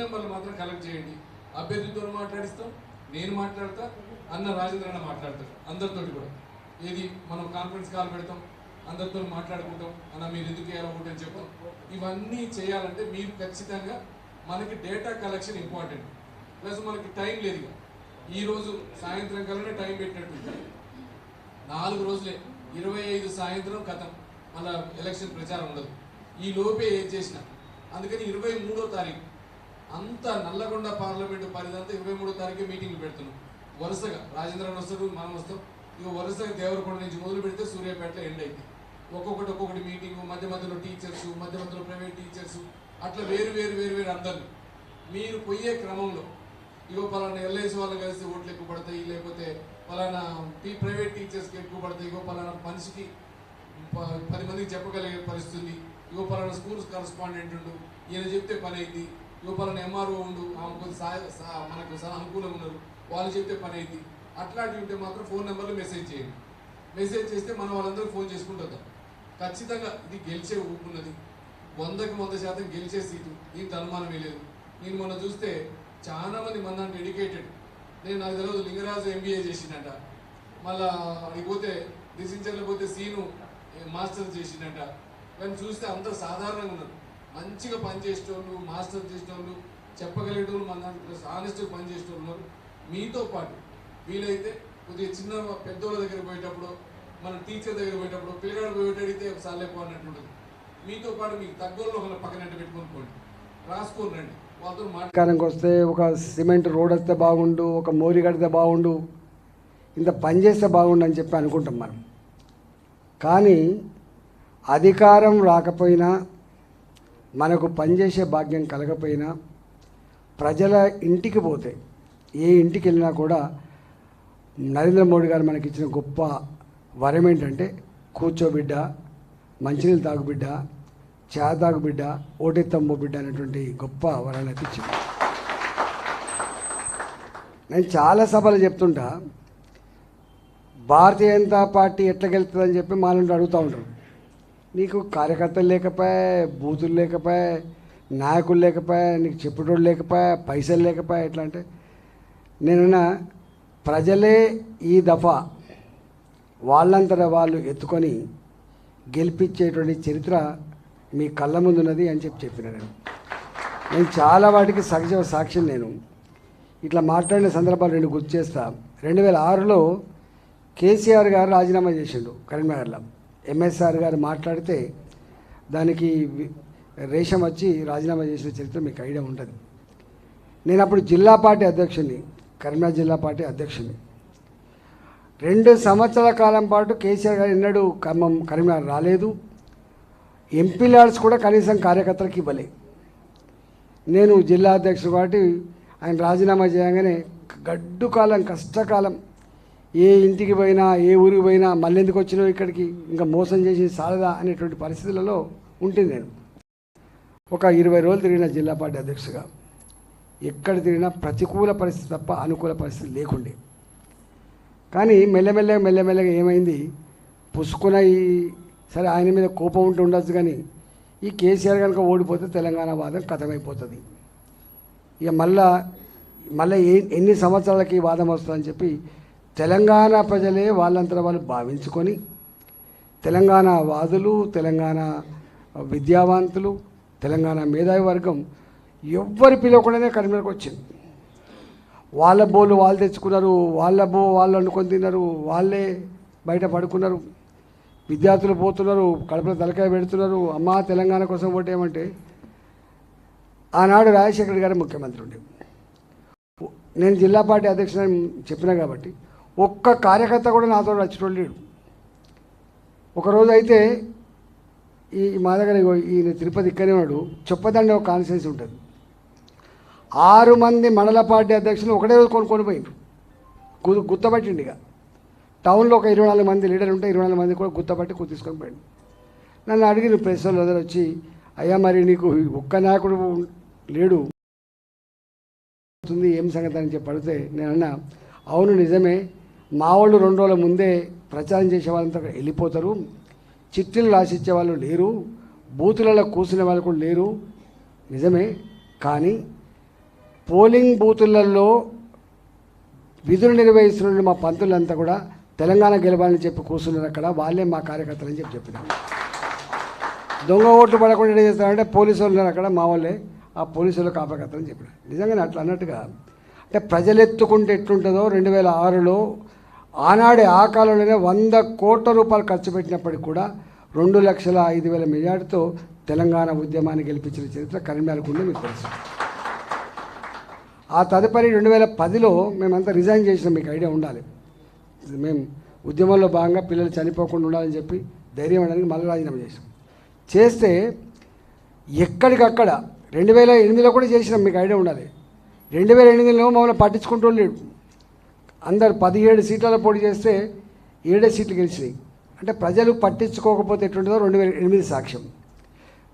నెంబర్లు మాత్రం కలెక్ట్ చేయండి. అభ్యర్థితో మాట్లాడిస్తాం నేను మాట్లాడతా అన్న రాజేంద్ర అన్న మాట్లాడతారు అందరితోటి కూడా. ఏది మనం కాన్ఫరెన్స్ కాల్ పెడతాం అందరితో మాట్లాడుకుంటాం అన్న మీరు ఎందుకు ఎలా అని చెప్తాం. ఇవన్నీ చేయాలంటే మీరు ఖచ్చితంగా మనకి డేటా కలెక్షన్ ఇంపార్టెంట్ ప్లస్ మనకి టైం లేదు ఈరోజు ఈ రోజు సాయంత్రం కల్లా టైం పెట్టినట్టు నాలుగు రోజులే. ఇరవై ఐదు సాయంత్రం కథం. మళ్ళీ ఎలక్షన్ ప్రచారం ఉండదు. ఈ లోపే ఏం చేసిన. అందుకని ఇరవై మూడో తారీఖు అంత నల్లగొండ పార్లమెంటు పరిధంతా ఇరవై మూడో తారీఖు మీటింగ్లు పెడుతున్నాం. వరుసగా రాజేంద్రన్ వస్తారు మనం వస్తాం. ఇక వరుసగా దేవరకొండ నుంచి మొదలు పెడితే సూర్యాపేటలో ఎండ్ అయింది ఒక్కొక్కటి ఒక్కొక్కటి మీటింగ్ మధ్య మధ్యలో టీచర్స్ మధ్య మధ్యలో ప్రైవేట్ టీచర్స్ అట్లా వేరు వేరు వేరు వేరు అందరిని. మీరు పోయే క్రమంలో ఇగో పలానా ఎల్ఐసి వాళ్ళు కలిసి ఓట్లు ఎక్కువ పడతాయి లేకపోతే పలానా టీ ప్రైవేట్ టీచర్స్కి ఎక్కువ పడతాయి ఇగో పలానా మనిషికి ప- పది మందికి చెప్పగలిగే పరిస్థితి ఇగో పలానా స్కూల్స్ కరస్పాండెంట్ ఉండు ఈయన చెప్తే పని అయింది. లోపల ఎంఆర్ఓ ఉండు ఆమె కొంచెం మనకు అనుకూలంగా ఉన్నారు. వాళ్ళు చెప్తే పని అయింది. అట్లాంటివి ఉంటే మాత్రం ఫోన్ నెంబర్లు మెసేజ్ చేయండి. మెసేజ్ చేస్తే మనం వాళ్ళందరూ ఫోన్ చేసుకుంటుందాం ఖచ్చితంగా ఇది గెలిచే ఊపున్నది వందకి వంద శాతం గెలిచే సీటు. దీనికి అనుమానమే లేదు. నేను మొన్న చూస్తే చాలా మంది మన డెడికేటెడ్ నేను నాకు తెలియదు లింగరాజు ఎంబీఏ చేసిండట. మళ్ళా అడిగి పోతే డిసించర్లో పోతే సీను మాస్టర్స్ చేసిండట. కానీ చూస్తే అంత సాధారణంగా ఉన్నారు. మంచిగా పనిచేసేటోళ్ళు మాస్టర్ చేసేటోళ్ళు చెప్పగలిగేటోళ్ళు మన దాంట్లో ఆనెస్ట్గా పనిచేసేటోళ్ళు మీతో పాటు వీలైతే కొద్దిగా చిన్న పెద్దోళ్ళ దగ్గర పోయేటప్పుడు మన టీచర్ దగ్గర పోయేటప్పుడు పిల్లగాడు పోయేట అడిగితే ఒకసారి లేపో అన్నట్టు ఉంటుంది మీతో పాటు మీకు తగ్గోళ్ళు ఒకళ్ళ పక్కన పెట్టుకొని పోండి. రాసుకొని రండి. వాళ్ళతో మాట్లాడి వస్తే ఒక సిమెంట్ రోడ్ వస్తే బాగుండు ఒక మోరి కడితే బాగుండు ఇంత పని చేస్తే బాగుండు అని చెప్పి అనుకుంటాం మనం. కానీ అధికారం రాకపోయినా మనకు పనిచేసే భాగ్యం కలగపోయినా ప్రజల ఇంటికి పోతే ఏ ఇంటికి వెళ్ళినా కూడా నరేంద్ర మోడీ గారు మనకి ఇచ్చిన గొప్ప వరం ఏంటంటే కూర్చోబిడ్డ మంచినీళ్ళు తాగు బిడ్డ చా తాగు బిడ్డ ఓటెత్తమ్మ బిడ్డ అనేటువంటి గొప్ప వరాలు అయితే ఇచ్చింది. నేను చాలా సభలు చెప్తుంటా భారతీయ జనతా పార్టీ ఎట్లా గెలుతుందని చెప్పి మా నుండి అడుగుతూ ఉంటారు. నీకు కార్యకర్తలు లేకపోయా బూతులు లేకపోయా నాయకులు లేకపోయా నీకు చెప్పేటోళ్ళు లేకపోయా పైసలు లేకపోయా ఎట్లా అంటే నేనున్న ప్రజలే ఈ దఫా వాళ్ళంతట వాళ్ళు ఎత్తుకొని గెలిపించేటువంటి చరిత్ర మీ కళ్ళ ముందున్నది అని చెప్పి చెప్పిన నేను. నేను చాలా వాటికి సహజ సాక్ష్యం నేను. ఇట్లా మాట్లాడిన సందర్భాలు రెండు గుర్తు చేస్తా. రెండు వేల ఆరులో కేసీఆర్ గారు రాజీనామా చేసిండు కరీంనగర్లో. ఎంఎస్ఆర్ గారు మాట్లాడితే దానికి రేషం వచ్చి రాజీనామా చేసిన చరిత్ర మీకు ఐడియా ఉంటుంది. నేను అప్పుడు జిల్లా పార్టీ అధ్యక్షుని కరీంనగర్ జిల్లా పార్టీ అధ్యక్షుని రెండు సంవత్సరాల కాలం పాటు కేసీఆర్ గారు ఎన్నడూ ఖమ్మం కరీంనగర్ రాలేదు. ఎంపీ ల్యాడ్స్ కూడా కనీసం కార్యకర్తలకు ఇవ్వలే. నేను జిల్లా అధ్యక్షుడు కాబట్టి ఆయన రాజీనామా చేయగానే గడ్డు కాలం కష్టకాలం ఏ ఇంటికి పోయినా ఏ ఊరికి పోయినా మళ్ళీ ఎందుకు వచ్చినావు ఇక్కడికి ఇంకా మోసం చేసి సాలదా అనేటువంటి పరిస్థితులలో ఉంటుంది నేను. ఒక ఇరవై రోజులు తిరిగిన జిల్లా పార్టీ అధ్యక్షుగా ఎక్కడ తిరిగినా ప్రతికూల పరిస్థితి తప్ప అనుకూల పరిస్థితి లేకుండే. కానీ మెల్లమెల్లగా మెల్లమెల్లగా ఏమైంది? పుసుకున ఈ సరే ఆయన మీద కోపం ఉంటూ ఉండొచ్చు కానీ ఈ కేసీఆర్ కనుక ఓడిపోతే తెలంగాణ వాదం కథమైపోతుంది. ఇక మళ్ళా మళ్ళీ ఎన్ని సంవత్సరాలకి ఈ వాదం వస్తుందని చెప్పి తెలంగాణ ప్రజలే వాళ్ళంతా వాళ్ళు భావించుకొని తెలంగాణ వాదులు తెలంగాణ విద్యావంతులు తెలంగాణ మేధావి వర్గం ఎవ్వరి పిలవకుండానే కరీంనగర్కి వచ్చింది. వాళ్ళ బోలు వాళ్ళు తెచ్చుకున్నారు వాళ్ళ బో వాళ్ళు వండుకొని తిన్నారు వాళ్ళే బయట పడుకున్నారు విద్యార్థులు పోతున్నారు కడపలో తలకాయ పెడుతున్నారు అమ్మా తెలంగాణ కోసం ఓటేమంటే ఆనాడు రాజశేఖర్ గారు ముఖ్యమంత్రి ఉండే. నేను జిల్లా పార్టీ అధ్యక్షుడని చెప్పినా కాబట్టి ఒక్క కార్యకర్త కూడా నాతో వచ్చేటోళ్ళు లేడు ఒకరోజు అయితే ఈ మా దగ్గర ఈయన తిరుపతి ఇక్కడే ఉన్నాడు చొప్పదండి ఒక కాన్స్టిట్యూన్సీ ఉంటుంది. ఆరు మంది మండల పార్టీ అధ్యక్షులు ఒకటే రోజు కొనుక్కొని పోయిండు గు గుర్తపట్టిండు ఇక టౌన్లో ఒక ఇరవై నాలుగు మంది లీడర్ ఉంటే ఇరవై నాలుగు మంది కూడా గుర్తపట్టి గు- తీసుకొని పోయిండు. నన్ను అడిగిన ప్రెస్ వాళ్ళు అందరూ వచ్చి అయ్యా మరి నీకు ఒక్క నాయకుడు లేడు. ఏం సంగతి అని చెప్పి అడిగితే నేను అన్నా అవును నిజమే. మా వాళ్ళు రెండు రోజుల ముందే ప్రచారం చేసే వాళ్ళంతా అక్కడ వెళ్ళిపోతారు. చిట్టీలు రాసిచ్చే వాళ్ళు లేరు. బూతులలో కూర్చునే వాళ్ళు కూడా లేరు. నిజమే. కానీ పోలింగ్ బూతులలో విధులు నిర్వహిస్తున్న మా పంతులంతా కూడా తెలంగాణ గెలవాలని చెప్పి కూర్చున్నారు అక్కడ. వాళ్ళే మా కార్యకర్తలు అని చెప్పి చెప్పినారు. దొంగ ఓట్లు పడకుండా ఏం చేస్తారంటే పోలీసు వాళ్ళు అక్కడ మా వాళ్ళే. ఆ పోలీసు వాళ్ళు కాపకర్తలు అని చెప్పినారు. నిజంగానే అట్లా అన్నట్టుగా అంటే ప్రజలు ఎత్తుకుంటే ఎట్లుంటుందో రెండు వేల ఆరులో ఆనాడే ఆ కాలంలోనే వంద కోట్ల రూపాయలు ఖర్చు పెట్టినప్పటికి కూడా రెండు లక్షల ఐదు వేల మెజార్టీతో తెలంగాణ ఉద్యమాన్ని గెలిపించిన చరిత్ర కరీంనగర్ మీకు తెలుసు. ఆ తదుపరి రెండు వేల పదిలో మేమంతా రిజైన్ చేసినాం మీకు ఐడియా ఉండాలి. మేము ఉద్యమంలో భాగంగా పిల్లలు చనిపోకుండా ఉండాలని చెప్పి ధైర్యం ఇవ్వడానికి మళ్ళీ రాజీనామా చేసాం చేస్తే ఎక్కడికక్కడ రెండు వేల ఎనిమిదిలో కూడా చేసినాం మీకు ఐడియా ఉండాలి. రెండు వేల ఎనిమిదిలో మమ్మల్ని పట్టించుకుంటూ లేడు అందరు పదిహేడు సీట్లలో పోటీ చేస్తే ఏడే సీట్లు గెలిచినాయి. అంటే ప్రజలు పట్టించుకోకపోతే ఎట్లుంటుందో రెండు వేల ఎనిమిది సాక్ష్యం.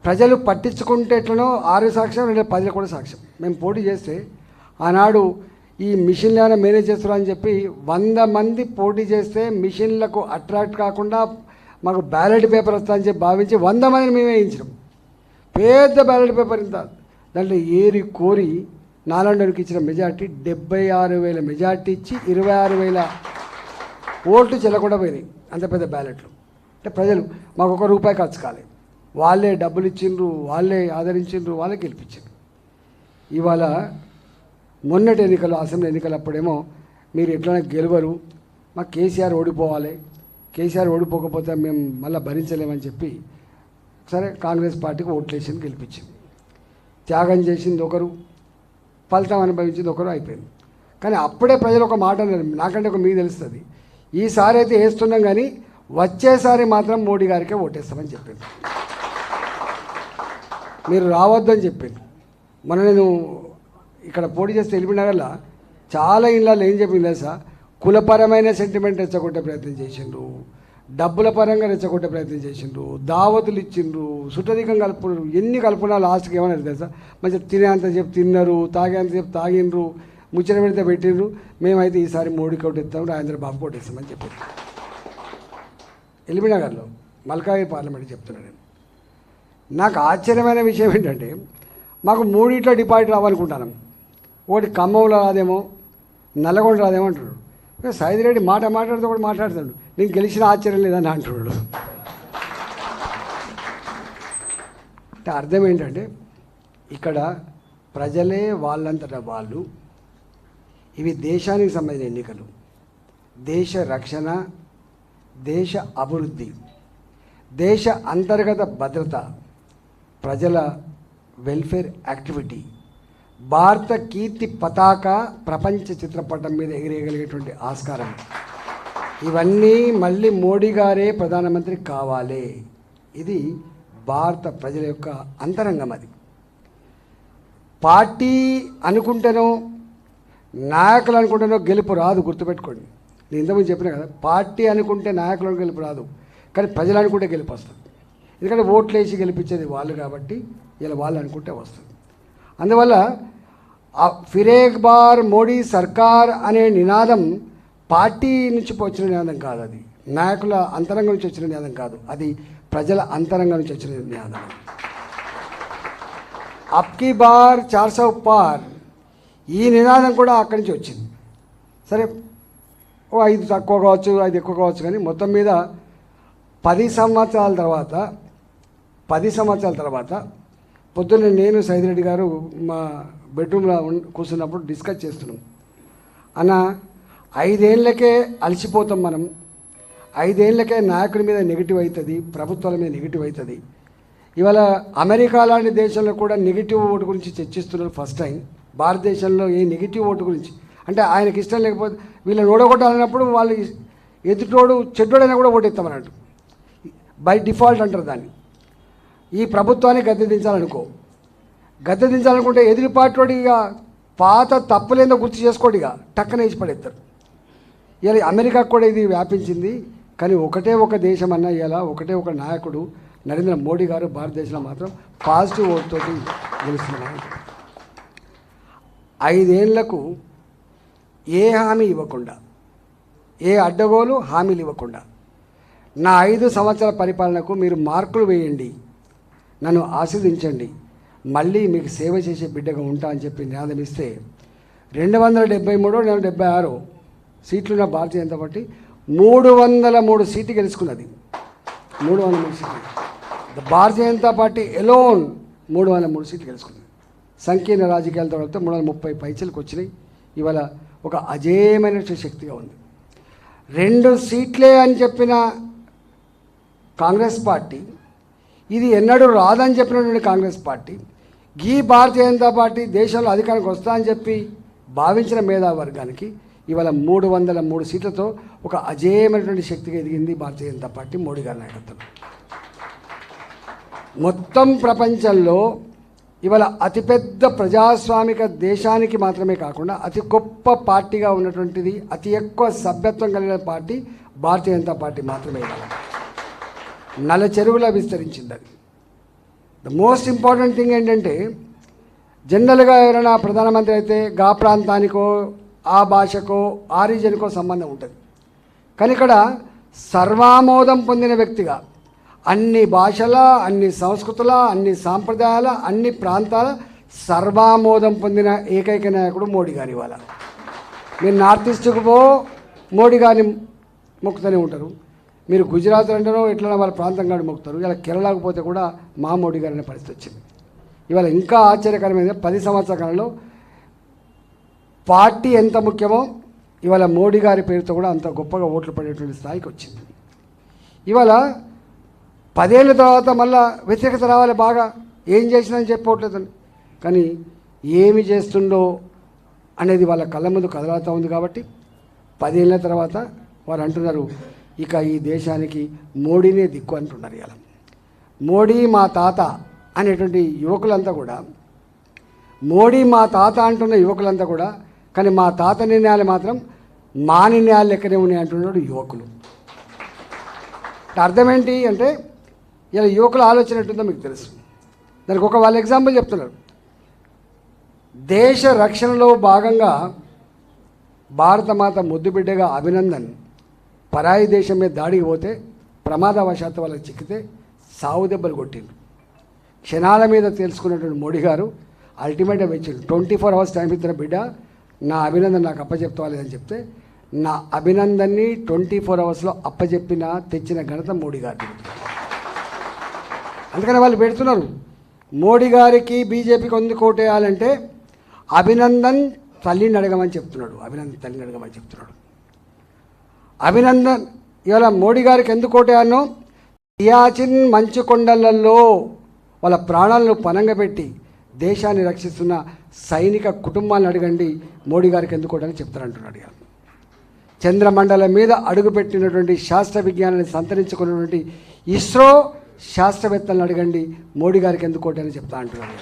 ప్రజలు పట్టించుకుంటే ఎట్లనో ఆరు సాక్ష్యం రెండు వేల పదిలో కూడా సాక్ష్యం. మేము పోటీ చేస్తే ఆనాడు ఈ మిషన్లైనా మేనేజ్ చేస్తున్నారని అని చెప్పి వంద మంది పోటీ చేస్తే మిషన్లకు అట్రాక్ట్ కాకుండా మాకు బ్యాలెట్ పేపర్ వస్తుందని చెప్పి భావించి వంద మందిని మేమే వేయించినాం. పెద్ద బ్యాలెట్ పేపర్ ఇంత. దాంట్లో ఏరి కోరి నాలండోనికి ఇచ్చిన మెజార్టీ డెబ్బై ఆరు వేల మెజార్టీ ఇచ్చి ఇరవై ఆరు వేల ఓట్లు చెల్లకుండా పోయినాయి అంత పెద్ద బ్యాలెట్లు. అంటే ప్రజలు మాకు ఒక రూపాయి ఖర్చు కాలేదు వాళ్ళే డబ్బులు ఇచ్చిండ్రు వాళ్ళే ఆదరించిండ్రు వాళ్ళే గెలిపించారు ఇవాళ మొన్నటి ఎన్నికలు అసెంబ్లీ ఎన్నికలప్పుడేమో మీరు ఎట్లైనా గెలవరు మాకు కేసీఆర్ ఓడిపోవాలి కేసీఆర్ ఓడిపోకపోతే మేము మళ్ళీ భరించలేమని చెప్పి సరే కాంగ్రెస్ పార్టీకి ఓట్లేసింది గెలిపించింది. త్యాగం చేసింది ఒకరు ఫలితం అనుభవించింది ఒకరు అయిపోయింది. కానీ అప్పుడే ప్రజలు ఒక మాట అన్నారు. నాకంటే ఒక మీకు తెలుస్తుంది. ఈసారి అయితే వేస్తున్నాం కానీ వచ్చేసారి మాత్రం మోడీ గారికే ఓటేస్తామని చెప్పింది. మీరు రావద్దని చెప్పింది. మొన్న నేను ఇక్కడ పోటీ చేస్తే ఎలిమినగర్లో చాలా ఇళ్ళల్లో ఏం చెప్పింది తెలుసా? కులపరమైన సెంటిమెంట్ రెచ్చగొట్టే ప్రయత్నం చేసిండ్రు. డబ్బుల పరంగా రెచ్చగొట్టే ప్రయత్నం చేసిండ్రు దావతులు ఇచ్చిండ్రు సుటరికం కలుపుండ్రు ఎన్ని కలుపుకున్నా లాస్ట్కి ఏమన్నా తెలుసా? మంచిగా తినేంత చెప్పి తిన్నారు తాగేంత చెప్పి తాగిండ్రు ముచ్చట పెడితే పెట్టిండ్రు. మేమైతే ఈసారి మోడీ కొట్టిస్తాం రాజేంద్ర బాబు కొట్టిస్తామని చెప్పారు ఎల్బీనగర్లో మల్కాయి పార్లమెంట్ చెప్తున్నాను నేను. నాకు ఆశ్చర్యమైన విషయం ఏంటంటే మాకు మూడిట్లో డిపాజిట్ రావాలనుకుంటాను ఒకటి ఖమ్మంలో రాదేమో నల్లగొండ రాదేమో అంటాడు సైదిరెడ్డి మాట మాట్లాడితే కూడా మాట్లాడతాడు. నేను గెలిచిన ఆశ్చర్యం లేదని అంటున్నాడు. అంటే అర్థం ఏంటంటే ఇక్కడ ప్రజలే వాళ్ళంతట వాళ్ళు. ఇవి దేశానికి సంబంధించిన ఎన్నికలు. దేశ రక్షణ దేశ అభివృద్ధి దేశ అంతర్గత భద్రత ప్రజల వెల్ఫేర్ యాక్టివిటీ భారత కీర్తి పతాక ప్రపంచ చిత్రపటం మీద ఎగిరేయగలిగేటువంటి ఆస్కారం. ఇవన్నీ మళ్ళీ మోడీ గారే ప్రధానమంత్రి కావాలి. ఇది భారత ప్రజల యొక్క అంతరంగం అది. పార్టీ అనుకుంటేనో నాయకులు అనుకుంటేనో గెలుపు రాదు గుర్తుపెట్టుకోండి. నేను ఇంతకుముందు చెప్పిన కదా పార్టీ అనుకుంటే నాయకులను గెలుపు రాదు కానీ ప్రజలు అనుకుంటే గెలుపు వస్తుంది. ఎందుకంటే ఓట్లు వేసి గెలిపించేది వాళ్ళు కాబట్టి ఇలా వాళ్ళు అనుకుంటే వస్తుంది. అందువల్ల ఫిరేక్ బార్ మోడీ సర్కార్ అనే నినాదం పార్టీ నుంచి వచ్చిన నినాదం కాదు అది. నాయకుల అంతరంగం నుంచి వచ్చిన నినాదం కాదు. అది ప్రజల అంతరంగం నుంచి వచ్చిన నినాదం. అప్కి బార్ చార్సౌ పార్. ఈ నినాదం కూడా అక్కడి నుంచి వచ్చింది. సరే ఓ ఐదు తక్కువ కావచ్చు ఐదు ఎక్కువ కావచ్చు కానీ మొత్తం మీద పది సంవత్సరాల తర్వాత పది సంవత్సరాల తర్వాత పొద్దున్న నేను సైదిరెడ్డి గారు మా బెడ్రూమ్లో కూర్చున్నప్పుడు డిస్కస్ చేస్తున్నాం. అన్న ఐదేళ్ళకే అలసిపోతాం మనం. ఐదేళ్ళకే నాయకుడి మీద నెగిటివ్ అవుతుంది ప్రభుత్వాల మీద నెగిటివ్ అవుతుంది ఇవాళ అమెరికా లాంటి దేశంలో కూడా నెగిటివ్ ఓటు గురించి చర్చిస్తున్నారు ఫస్ట్ టైం భారతదేశంలో ఏ నెగిటివ్ ఓటు గురించి. అంటే ఆయనకి ఇష్టం లేకపోతే వీళ్ళని ఓడగొట్టాలన్నప్పుడు వాళ్ళు ఎదుటోడు చెడ్డోడైనా కూడా ఓటేస్తామన్నట్టు బై డిఫాల్ట్ అంటారు దాన్ని. ఈ ప్రభుత్వాన్ని గద్దె దించాలనుకో. గద్దె దించాలనుకుంటే ఎదురు పార్టీవాడు ఇక పాత తప్పులేందో గుర్తు చేసుకోడు ఇక. టక్కన వేసి పడేస్తారు ఇలా అమెరికా కూడా ఇది వ్యాపించింది. కానీ ఒకటే ఒక దేశం అన్న ఇలా ఒకటే ఒక నాయకుడు నరేంద్ర మోడీ గారు భారతదేశంలో మాత్రం పాజిటివ్ ఓట్తో గెలుస్తున్నారు. ఐదేళ్ళకు ఏ హామీ ఇవ్వకుండా ఏ అడ్డగోలు హామీలు ఇవ్వకుండా నా ఐదు సంవత్సరాల పరిపాలనకు మీరు మార్కులు వేయండి నన్ను ఆశీర్దించండి మళ్ళీ మీకు సేవ చేసే బిడ్డగా ఉంటా అని చెప్పి నినాదం ఇస్తే రెండు వందల డెబ్బై మూడు రెండు వందల డెబ్బై ఆరు సీట్లున్న భారతీయ జనతా పార్టీ మూడు వందల మూడు సీట్లు గెలుచుకున్నది. మూడు వందల మూడు సీట్లు. The Bharatiya Janata party alone మూడు వందల మూడు సీట్లు గెలుచుకుంది సంకీర్ణ రాజకీయాలతో కలిపితే మూడు వందల ముప్పై పైచలకు వచ్చినాయి. ఇవాళ ఒక అజేయమైన శక్తిగా ఉంది. రెండు సీట్లే అని చెప్పిన కాంగ్రెస్ పార్టీ ఇది ఎన్నడూ రాదని చెప్పినటువంటి కాంగ్రెస్ పార్టీ ఈ భారతీయ జనతా పార్టీ దేశంలో అధికారానికి వస్తా అని చెప్పి భావించిన మేధావర్గానికి ఇవాళ మూడు వందల మూడు సీట్లతో ఒక అజేయమైనటువంటి శక్తిగా ఎదిగింది భారతీయ జనతా పార్టీ మోడీ గారి నాయకత్వం. మొత్తం ప్రపంచంలో ఇవాళ అతిపెద్ద ప్రజాస్వామిక దేశానికి మాత్రమే కాకుండా అతి గొప్ప పార్టీగా ఉన్నటువంటిది అతి ఎక్కువ సభ్యత్వం కలిగిన పార్టీ భారతీయ జనతా పార్టీ మాత్రమే నల చెరువులా విస్తరించింది అది. ద మోస్ట్ ఇంపార్టెంట్ థింగ్ ఏంటంటే జనరల్గా ఎవరైనా ప్రధానమంత్రి అయితే గా ప్రాంతానికో ఆ భాషకో ఆ రీజన్కో సంబంధం ఉంటుంది. కానీ ఇక్కడ సర్వామోదం పొందిన వ్యక్తిగా అన్ని భాషల అన్ని సంస్కృతుల అన్ని సాంప్రదాయాల అన్ని ప్రాంతాల సర్వామోదం పొందిన ఏకైక నాయకుడు మోడీ గారి ఇవాళ. మీరు నార్త్ ఈస్ట్కి పో మోడీ గారిని మొక్కుతూనే ఉంటారు. మీరు గుజరాత్ అంటారో ఎట్లా వాళ్ళ ప్రాంతం కాడు మొక్కుతారు. ఇలా కేరళకు పోతే కూడా మా మోడీ అనే పరిస్థితి వచ్చింది. ఇవాళ ఇంకా ఆశ్చర్యకరమైన పది సంవత్సరాల కాలంలో పార్టీ ఎంత ముఖ్యమో ఇవాళ మోడీ గారి పేరుతో కూడా అంత గొప్పగా ఓట్లు పడేటువంటి స్థాయికి వచ్చింది. ఇవాళ పదేళ్ళ తర్వాత మళ్ళా వ్యతిరేకత రావాలి బాగా. ఏం చేసిందని చెప్పవట్లేదని కానీ ఏమి చేస్తుండో అనేది వాళ్ళ కళ్ళ ముందు కదలాడుతూ ఉంది కాబట్టి పదేళ్ళ తర్వాత వారు అంటున్నారు ఇక ఈ దేశానికి మోడీనే దిక్కు అంటున్నారు ఇలా మోడీ మా తాత అనేటువంటి యువకులంతా కూడా మోడీ మా తాత అంటున్న యువకులంతా కూడా కానీ మా తాత నిర్ణయాలు మాత్రం మా నిర్ణయాలు లెక్కనే ఉన్నాయి అంటున్నాడు యువకులు. అర్థమేంటి అర్థం ఏంటి అంటే ఇలా యువకుల ఆలోచన ఎట్టుందో మీకు తెలుసు. దానికి ఒక వాళ్ళ ఎగ్జాంపుల్ చెప్తున్నారు. దేశ రక్షణలో భాగంగా భారతమాత ముద్దుబిడ్డగా అభినందన్ పరాయి దేశం మీద దాడికి పోతే ప్రమాదవశాత్తు వాళ్ళకి చిక్కితే సావు దెబ్బలు కొట్టింది క్షణాల మీద తెలుసుకున్నటువంటి మోడీ గారు అల్టిమేట్గా ఇచ్చిండు ట్వంటీ ఫోర్ అవర్స్ టైం ఇచ్చిన బిడ్డ నా అభినందన్ నాకు అప్పచెప్తాలేదని చెప్తే నా అభినందన్ని ట్వంటీ ఫోర్ అవర్స్లో అప్పచెప్పిన తెచ్చిన ఘనత మోడీ గారి అందుకని వాళ్ళు పెడుతున్నారు. మోడీ గారికి బీజేపీకి ఎందుకు కోటేయాలంటే అభినందన్ తల్లిని అడగమని చెప్తున్నాడు. అభినందన్ తల్లిని అడగమని చెప్తున్నాడు. అభినందన్ ఇవాళ మోడీ గారికి ఎందుకు ఓటాను సియాచిన్ మంచు కొండలలో వాళ్ళ ప్రాణాలను పనంగా పెట్టి దేశాన్ని రక్షిస్తున్న సైనిక కుటుంబాలను అడగండి మోడీ గారికి ఎందుకు ఓటని చెప్తారంటున్నాడు ఇవాళ. చంద్రమండలం మీద అడుగుపెట్టినటువంటి శాస్త్ర విజ్ఞానాన్ని సంతరించుకున్నటువంటి ఇస్రో శాస్త్రవేత్తలను అడగండి మోడీ గారికి ఎందుకు ఓటని అని చెప్తా అంటున్నాను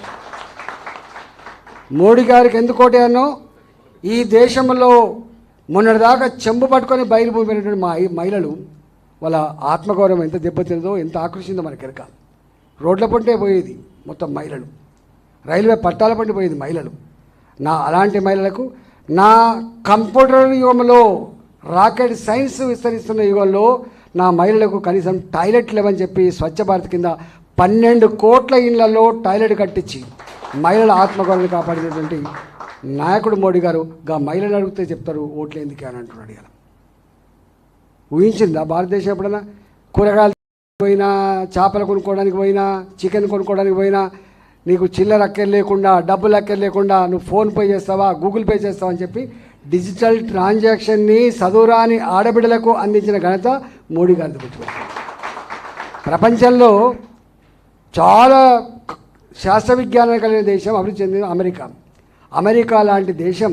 మోడీ గారికి ఎందుకు ఓటాను ఈ దేశంలో మొన్నటిదాకా చెంబు పట్టుకొని బయలుపోయినటువంటి మా మహిళలు వాళ్ళ ఆత్మగౌరవం ఎంత దెబ్బతిందో ఎంత ఆకర్షిందో మనకి ఎరక రోడ్ల పంటే పోయేది మొత్తం మహిళలు. రైల్వే పట్టాల పండి పోయేది మహిళలు. నా అలాంటి మహిళలకు నా కంప్యూటర్ యుగంలో రాకెట్ సైన్స్ విస్తరిస్తున్న యుగంలో నా మహిళలకు కనీసం టాయిలెట్ లేవని చెప్పి స్వచ్ఛ భారత్ కింద పన్నెండు కోట్ల ఇళ్ళలో టాయిలెట్ కట్టించి మహిళల ఆత్మగౌరవాన్ని కాపాడినటువంటి నాయకుడు మోడీ గారు గా మహిళలు అడిగితే చెప్తారు ఓట్లు ఎందుకు అని అంటున్నాడు ఇలా ఊహించిందా? భారతదేశం ఎప్పుడైనా కూరగాయలు పోయినా చేపలు కొనుక్కోవడానికి పోయినా చికెన్ కొనుక్కోవడానికి పోయినా నీకు చిల్లర అక్కర్ లేకుండా డబ్బులు అక్కర్ లేకుండా నువ్వు ఫోన్ పే చేస్తావా గూగుల్ పే చేస్తావా అని చెప్పి డిజిటల్ ట్రాన్సాక్షన్ని చదువురాని ఆడబిడ్డలకు అందించిన ఘనత మోడీ గారిది గుర్తుపెట్టుకోండి ప్రపంచంలో చాలా శాస్త్ర విజ్ఞానం కలిగిన దేశం అభివృద్ధి చెందిన అమెరికా. అమెరికా లాంటి దేశం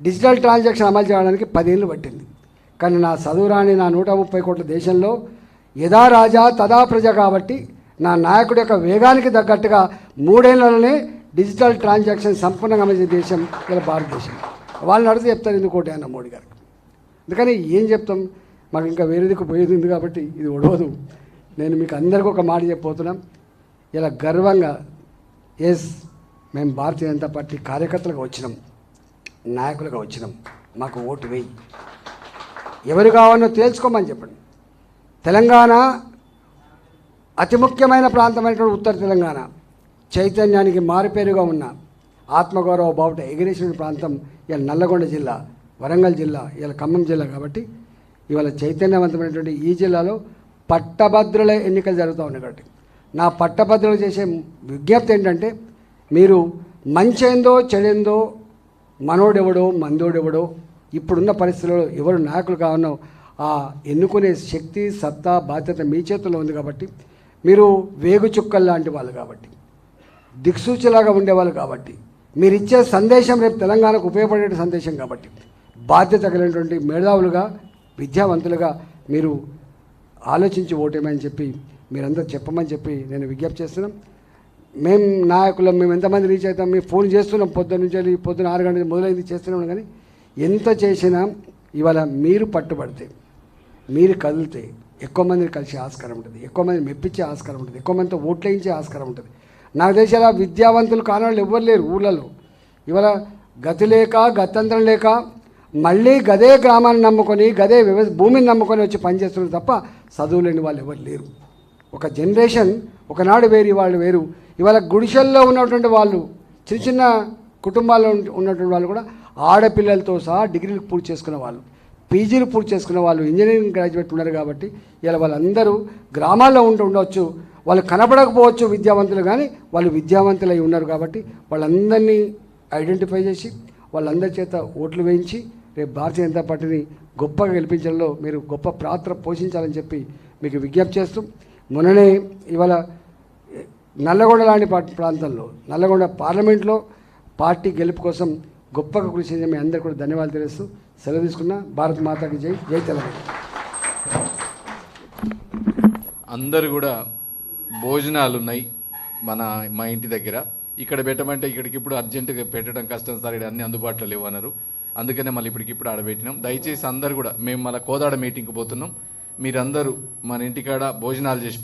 డిజిటల్ ట్రాన్సాక్షన్ అమలు చేయడానికి పదేళ్ళు పట్టింది. కానీ నా చదువురాని నా నూట ముప్పై కోట్ల దేశంలో యథా రాజా తదా ప్రజ కాబట్టి నా నాయకుడి యొక్క వేగానికి తగ్గట్టుగా మూడేళ్ళలోనే డిజిటల్ ట్రాన్సాక్షన్ సంపూర్ణంగా అమలు దేశం ఇలా భారతదేశం. వాళ్ళని అడిగితే చెప్తారు ఎందుకోటి అన్న మోడీ గారికి అందుకని ఏం చెప్తాం? మాకు ఇంకా వేరేదికు పోయేది ఉంది కాబట్టి ఇది ఒడవదు నేను మీకు అందరికీ ఒక మాట చెప్పబోతున్నాం. ఇలా గర్వంగా ఎస్ మేము భారతీయ జనతా పార్టీ కార్యకర్తలుగా వచ్చినాం నాయకులుగా వచ్చినాం. మాకు ఓటు వేయి. ఎవరు కావాలో తేల్చుకోమని చెప్పండి. తెలంగాణ అతి ముఖ్యమైన ప్రాంతమైనటువంటి ఉత్తర తెలంగాణ. చైతన్యానికి మారుపేరుగా ఉన్న ఆత్మగౌరవ బావుట ఎగిరేసిన ప్రాంతం ఇలా నల్లగొండ జిల్లా వరంగల్ జిల్లా ఇలా ఖమ్మం జిల్లా కాబట్టి ఇవాళ చైతన్యవంతమైనటువంటి ఈ జిల్లాలో పట్టభద్రుల ఎన్నికలు జరుగుతూ ఉన్నాయి కాబట్టి. నా పట్టభద్రులు చేసే విజ్ఞప్తి ఏంటంటే మీరు మంచేందో చెడేందో మనోడెవడో మందోడెవడో ఇప్పుడున్న పరిస్థితుల్లో ఎవరు నాయకులు కావనో ఆ ఎన్నుకునే శక్తి సత్తా బాధ్యత మీ చేతుల్లో ఉంది కాబట్టి మీరు వేగు చుక్కలు లాంటి వాళ్ళు కాబట్టి దిక్సూచిలాగా ఉండేవాళ్ళు కాబట్టి మీరు ఇచ్చే సందేశం రేపు తెలంగాణకు ఉపయోగపడే సందేశం కాబట్టి బాధ్యత కలిగినటువంటి మేధావులుగా విద్యావంతులుగా మీరు ఆలోచించి ఓటేమని చెప్పి మీరందరూ చెప్పమని చెప్పి నేను విజ్ఞప్తి చేస్తున్నాను మేము నాయకులం మేము ఎంతమంది రీచ్ అవుతాం మేము ఫోన్ చేస్తున్నాం పొద్దున్న నుంచి పొద్దున్న ఆరు గంటల మొదలైంది చేస్తున్నాం కానీ ఎంత చేసినా ఇవాళ మీరు పట్టుబడితే మీరు కదిలితే ఎక్కువ మందిని కలిసే ఆస్కారం ఉంటుంది. ఎక్కువ మందిని మెప్పించే ఆస్కారం ఉంటుంది. ఎక్కువ మందితో ఓట్లేయించే ఆస్కారం ఉంటుంది. నాకు దేశాల విద్యావంతులు కాని వాళ్ళు ఎవ్వరు లేరు ఊళ్ళలో ఇవాళ గతి లేక గతంత్రం లేక మళ్ళీ గదే గ్రామాన్ని నమ్ముకొని గదే వ్యవ భూమిని నమ్ముకొని వచ్చి పనిచేస్తున్నారు తప్ప చదువు లేని వాళ్ళు ఎవరు లేరు. ఒక జనరేషన్ ఒకనాడు వేరు వాళ్ళు వేరు. ఇవాళ గుడిసెల్లో ఉన్నటువంటి వాళ్ళు చిన్న చిన్న కుటుంబాల్లో ఉన్నటువంటి వాళ్ళు కూడా ఆడపిల్లలతో సహా డిగ్రీలు పూర్తి చేసుకున్న వాళ్ళు పీజీలు పూర్తి చేసుకున్న వాళ్ళు ఇంజనీరింగ్ గ్రాడ్యుయేట్ ఉన్నారు కాబట్టి ఇలా వాళ్ళందరూ గ్రామాల్లో ఉంటూ ఉండవచ్చు వాళ్ళు కనపడకపోవచ్చు విద్యావంతులు కానీ వాళ్ళు విద్యావంతులు అయి ఉన్నారు కాబట్టి వాళ్ళందరినీ ఐడెంటిఫై చేసి వాళ్ళందరి చేత ఓట్లు వేయించి రేపు భారతీయ జనతా పార్టీని గొప్పగా గెలిపించడంలో మీరు గొప్ప పాత్ర పోషించాలని చెప్పి మీకు విజ్ఞప్తి చేస్తూ మొన్ననే ఇవాళ నల్లగొండ లాంటి పా- ప్రాంతంలో నల్లగొండ పార్లమెంట్లో పార్టీ గెలుపు కోసం గొప్పగా కృషి చేసిన మీ అందరికీ కూడా ధన్యవాదాలు తెలుస్తూ సెలవు తీసుకున్న. భారత్ మాతాకి జై జై తెలంగాణ. అందరు కూడా భోజనాలు ఉన్నాయి మన మా ఇంటి దగ్గర. ఇక్కడ పెట్టమంటే ఇక్కడికి ఇప్పుడు అర్జెంటుగా పెట్టడం కష్టం సార్ ఇక్కడ అన్ని అందుబాటులో లేవు అన్నారు. అందుకనే మళ్ళీ ఇప్పటికి ఇప్పుడు ఆడబెట్టినాం. దయచేసి అందరు కూడా మేము మళ్ళీ కోదాడ మీటింగ్కి పోతున్నాం. మీరందరూ మన ఇంటికాడ భోజనాలు చేసి